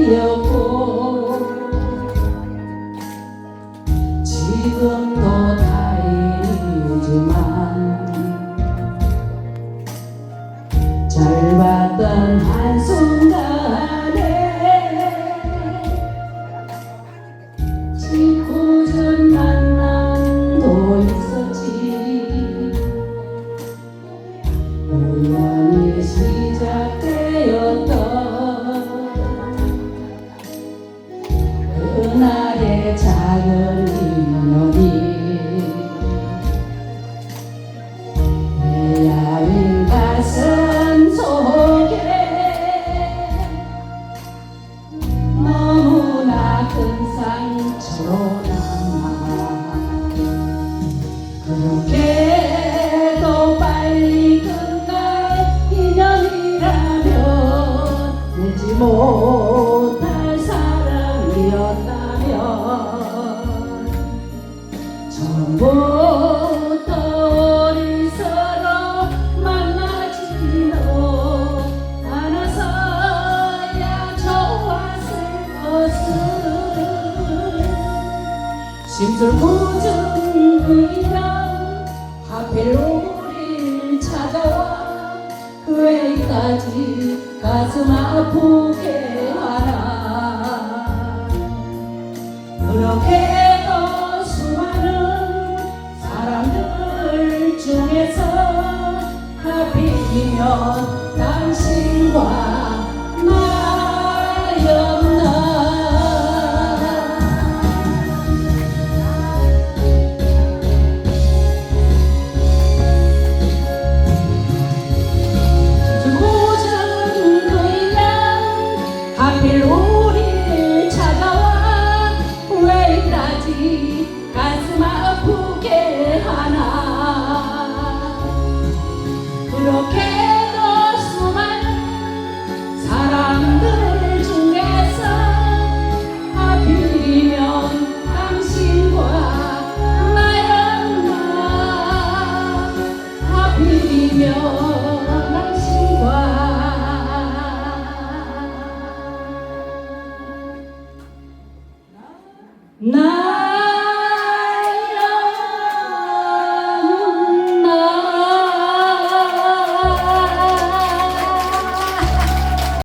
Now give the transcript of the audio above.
달려고 지금도 내 작은 인연이 내 야윈 가슴 속에 너무나 큰 상처로 남아. 그렇게도 빨리 끝날 인연이라면 되지 못 심술 굳은 그 인연 하필 우릴 찾아와 그 애까지 가슴 아프게 하나 그렇게 면 당신과 На